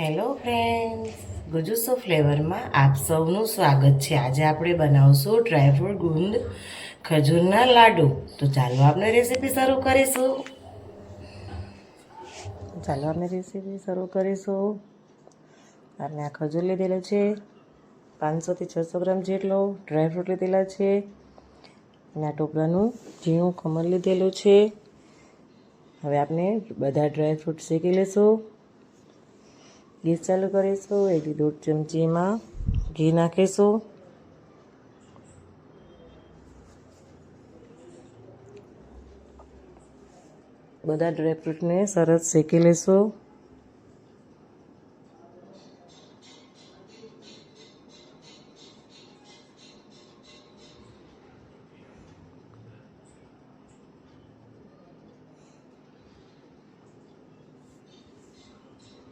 Hello friends ગુજુસો ફ્લેવરમાં આપ સૌનું સ્વાગત છે. આજે આપણે બનાવશું ડ્રાયફ્રૂટ ગુંદ ખજૂરના લાડુ. તો ચાલો આપણે રેસીપી શરૂ કરીશું. ચાલો આપણે રેસીપી શરૂ કરીશું. આપણે આ ખજૂર લીધેલો છે. પાંચસોથી છસો ગ્રામ જેટલો ડ્રાયફ્રૂટ લીધેલા છે. અને આ ટોપરાનું ઝીણું ખમણ લીધેલું છે. હવે આપણે બધા ડ્રાયફ્રૂટ શેકી લેશું. ગેસ ચાલુ કરીશું એથી દોઢ ચમચીમાં ઘી નાખીશું. બધા ડ્રાયફ્રૂટને સરસ શેકી લેશું.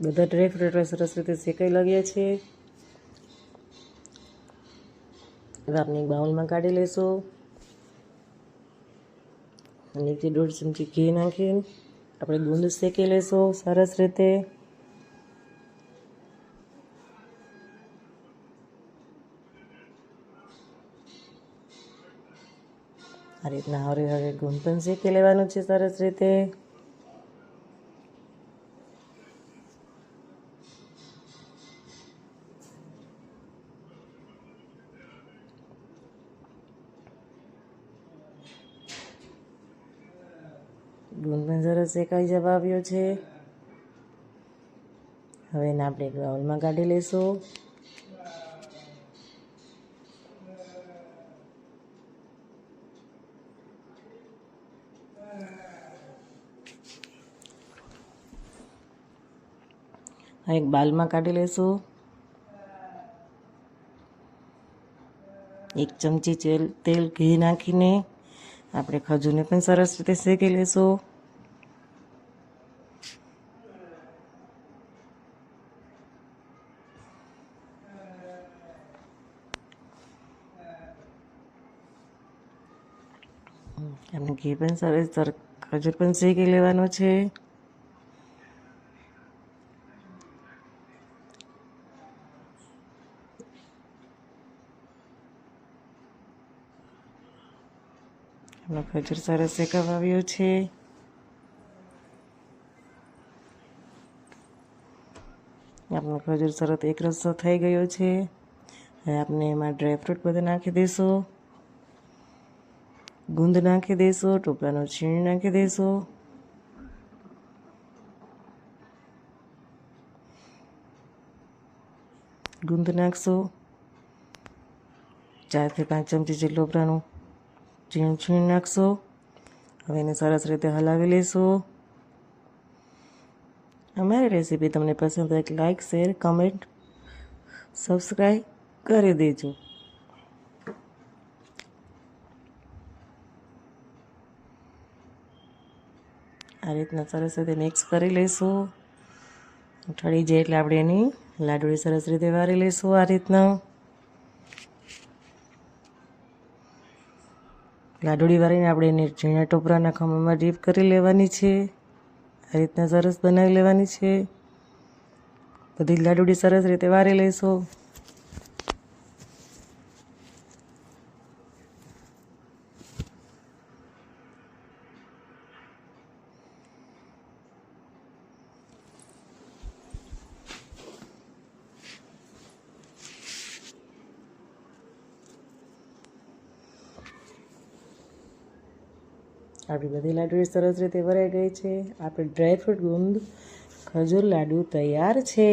બધા ડ્રાયફ્રૂટ સરસ રીતે શેકાઈ લાગ્યા છે. હવે આપણે બાઉલમાં કાઢી લઈશું અને એકથી દોઢ ચમચી ઘી નાખી આપણે ગુંદ શેકી લઈશું સરસ રીતે. આ રીતના હવે હવે ગુંદ પણ શેકી લેવાનું છે સરસ રીતે. ગુંદ પણ સરસ શેકાઈ જવા આવ્યો છે. હવે એને આપણે એક કાઢી લઈશું એક બાલમાં કાઢી લઈશું એક ચમચી તેલ ઘી નાખીને આપણે ખજૂરને પણ સરસ રીતે શેકી લઈશું આપણે ઘી પણ સરસ સર ખજૂર પણ શેકી લેવાનો છે. આપણો ખજૂર સરસ શેકાવા આવ્યો છે. આપણો ખજૂર સરસ એક રસ્તો થઈ ગયો છે. હવે આપણે એમાં ડ્રાયફ્રૂટ બધું નાખી દઈશું. ગુંદ નાખી દઈશું ટોપરાનું છીણ નાખી દઈશું ગુંદ નાખશું ચારથી પાંચ ચમચી જેટલું ટોપરાનું ઝીણ છીણ નાખશો હવે એને સરસ રીતે હલાવી લેશો અમારી રેસીપી તમને પસંદ હોય લાઈક શેર કમેન્ટ સબસ્ક્રાઈબ કરી દેજો આ રીતના સરસ રીતે મિક્સ કરી લઈશું. ઠળી જાય એટલે આપણે એની લાડુળી સરસ રીતે વારી લઈશું આ રીતના. લાડુળી વારીને આપણે એને ઝીણા ટોપરાના ખમણમાં ડીપ કરી લેવાની છે. આ રીતના સરસ બનાવી લેવાની છે. બધી લાડુળી સરસ રીતે વારી લઈશું. આપણી બધી લાડુળી સરસ રીતે ભરાઈ ગઈ છે. આપણે ડ્રાયફ્રૂટ ગુંદ ખજૂર લાડુ તૈયાર છે.